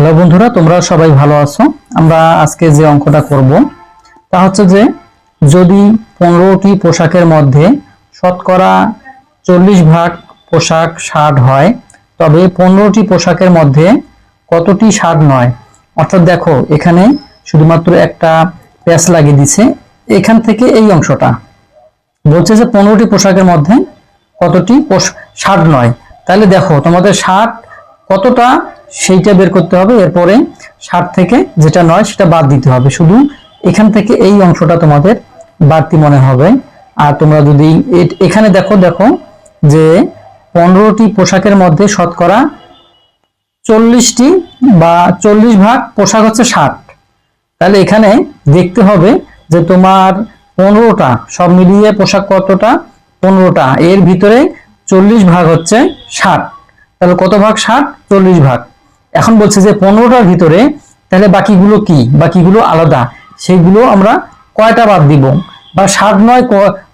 Hello বন্ধুরা, তোমরা সবাই ভালো আছো? আমরা আজকে যে অঙ্কটা করব, তা হচ্ছে যে যদি পনেরোটি পোশাকের মধ্যে শতকরা চল্লিশ ভাগ পোশাক ষাট হয়, তবে পনেরোটি পোশাকের মধ্যে কতটি ষাট নয়? অর্থাৎ দেখো, এখানে শুধুমাত্র একটা প্যাচ লাগিয়ে দিছে, এখান থেকে এই অংশটা। বলছে যে পনেরোটি পোশাকের মধ্যে কতটি ষাট নয়। তাহলে দেখো, তোমাদের ষাট কতটা সেইটা বের করতে হবে, এরপরে ষাট থেকে যেটা নয় সেটা বাদ দিতে হবে। শুধু এখান থেকে এই অংশটা তোমাদের বাড়তি মনে হবে। আর তোমরা যদি এখানে দেখো দেখো যে পনেরোটি পোশাকের মধ্যে শতকরা চল্লিশটি বা চল্লিশ ভাগ পোশাক হচ্ছে ষাট তাহলে এখানে দেখতে হবে যে তোমার পনেরোটা, সব মিলিয়ে পোশাক কতটা? পনেরোটা। এর ভিতরে চল্লিশ ভাগ হচ্ছে ষাট তাহলে কত ভাগ? ষাট চল্লিশ ভাগ। এখন বলছে যে পনেরোটার ভিতরে তাহলে বাকিগুলো কি? বাকিগুলো আলাদা। সেগুলো আমরা কয়টা বাদ দিব? বা ষাট নয়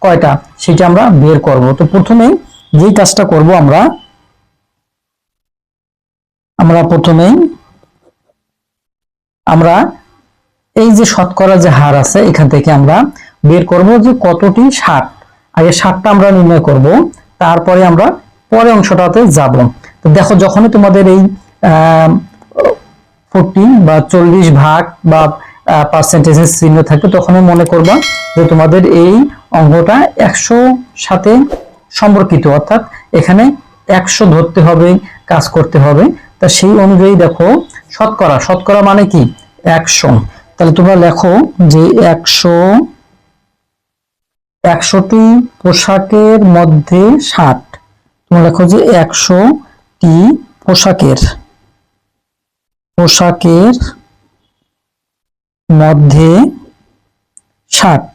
কয়টা? সেটা আমরা বের করব। তো প্রথমেই যেই কাজটা করব আমরা আমরা প্রথমেই, আমরা এই যে শতকরা যে হার আছে, এখান থেকে আমরা বের করব যে কতটি ষাট আগে ষাটটা আমরা নির্ণয় করব, তারপরে আমরা পরে অংশটাতে যাব। তো দেখো, যখনই তোমাদের এই ফোরটি বা চল্লিশ ভাগ বা পার্সেন্টেজের চিহ্ন থাকবে তখনই মনে করবা যে তোমাদের এই অঙ্কটা একশো সাথে সম্পর্কিত, অর্থাৎ এখানে একশো ধরতে হবে, কাজ করতে হবে। তা সেই অনুযায়ী দেখো, শতকরা শতকরা মানে কি? একশো। তাহলে তোমরা লেখো যে একশো, একশোটি পোশাকের মধ্যে ষাট। তোমরা লেখো যে একশোটি পোশাকের। পোশাকের মধ্যে ষাট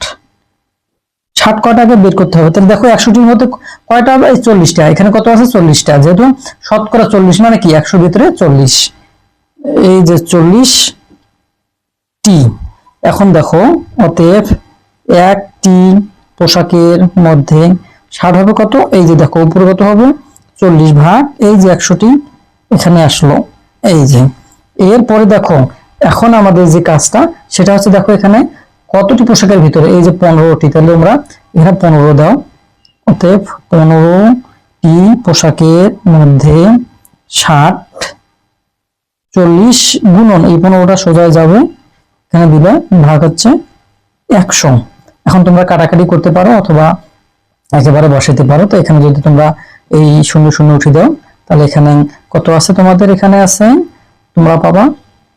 ষাট কয়টাকে বের করতে হবে? তাহলে দেখো একশোটির মধ্যে কয়টা হবে? চল্লিশটা। এখানে কত আছে? চল্লিশটা। যেহেতু শতকরা চল্লিশ মানে কি? একশো ভিতরে চল্লিশ। এই যে চল্লিশ টি এখন দেখো, অতএব একটি পোশাকের মধ্যে ষাট হবে কত? এই যে দেখো, উপরে কত হবে? চল্লিশ ভাগ। এই যে একশোটি এখানে আসলো। এই যে এরপরে দেখো, এখন আমাদের যে কাজটা, সেটা হচ্ছে দেখো এখানে কতটি পোশাকের ভিতরে, এই যে পনেরোটি, তাহলে আমরা এখানে পনেরো দাও। অতএব পনেরোটি পোশাকের মধ্যে ষাট, চল্লিশ গুণন, এই পনেরোটা সোজা যাবে। এখানে দিলে ভাগ হচ্ছে একশো। এখন তোমরা কাটাকাটি করতে পারো অথবা একেবারে বসাতে পারো। তো এখানে যদি তোমরা এই শূন্য শূন্য উঠে দাও, তাহলে এখানে কত আছে তোমাদের এখানে আছে? তোমরা পাবা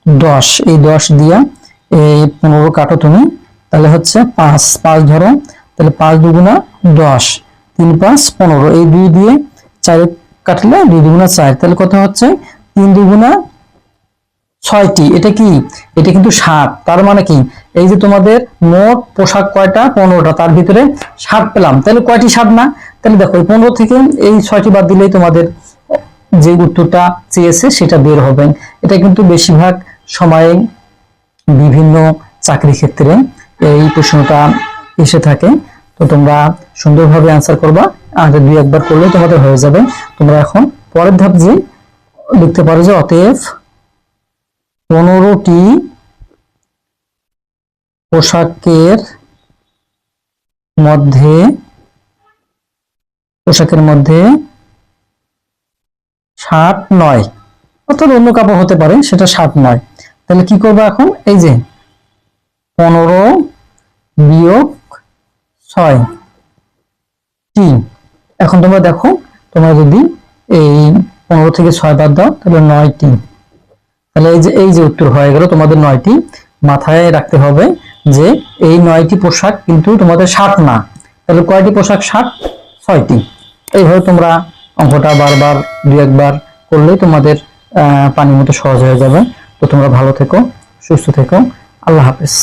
দশ। এই দশ দিয়া এই পনেরো কাটো তুমি। তাহলে হচ্ছে পাঁচ পাঁচ ধরো। তাহলে পাঁচ দুগুণা দশ, তিন পাঁচ পনেরো। এই দুই দিয়ে চার কাটলে দুই দুগুণা চার। তাহলে কত হচ্ছে? তিন দুগুণা ছয়টি। এটা কি? এটা কিন্তু ষাট তার মানে কি? এই যে তোমাদের মোট পোশাক কয়টা? পনেরোটা। তার ভিতরে ষাট পেলাম। তাহলে কয়টি ষাট না? তাহলে দেখো, এই পনেরো থেকে এই ছয়টি বাদ দিলেই তোমাদের যে উত্তরটা চেয়েছে সেটা বের হবে এটা কিন্তু বেশিরভাগ সময়ে বিভিন্ন চাকরি ক্ষেত্রে এই প্রশ্নটা এসে থাকে। তো তোমরা সুন্দরভাবে আনসার করবা। আর দুই একবার করলে তোমাদের হয়ে যাবে। তোমরা এখন পরের ধাপ যে লিখতে পারো যে অতএব পনেরোটি পোশাকের মধ্যে পোশাকের মধ্যে ষাট নয়। অর্থাৎ অন্য কাপড় হতে পারে, সেটা ষাট নয়। তাহলে কি করব এখন? এই যে পনেরো বিয়োগ ছয়, তিন। এখন তোমরা দেখো, তোমরা যদি এই পনেরো থেকে ছয় বাদ দাও, তাহলে নয় তিন। তাহলে এই যে এই যে উত্তর হয়ে গেল তোমাদের নয়টি। মাথায় রাখতে হবে যে এই নয়টি পোশাক কিন্তু তোমাদের ষাট না। তাহলে কয়টি পোশাক? ষাট ছয়টি। এইভাবে তোমরা অঙ্কটা বারবার দুই একবার করলেই তোমাদের পানির মতো সহজ হয়ে যাবে। তো তোমরা ভালো থেকো, সুস্থ থেকো। আল্লাহ হাফেজ।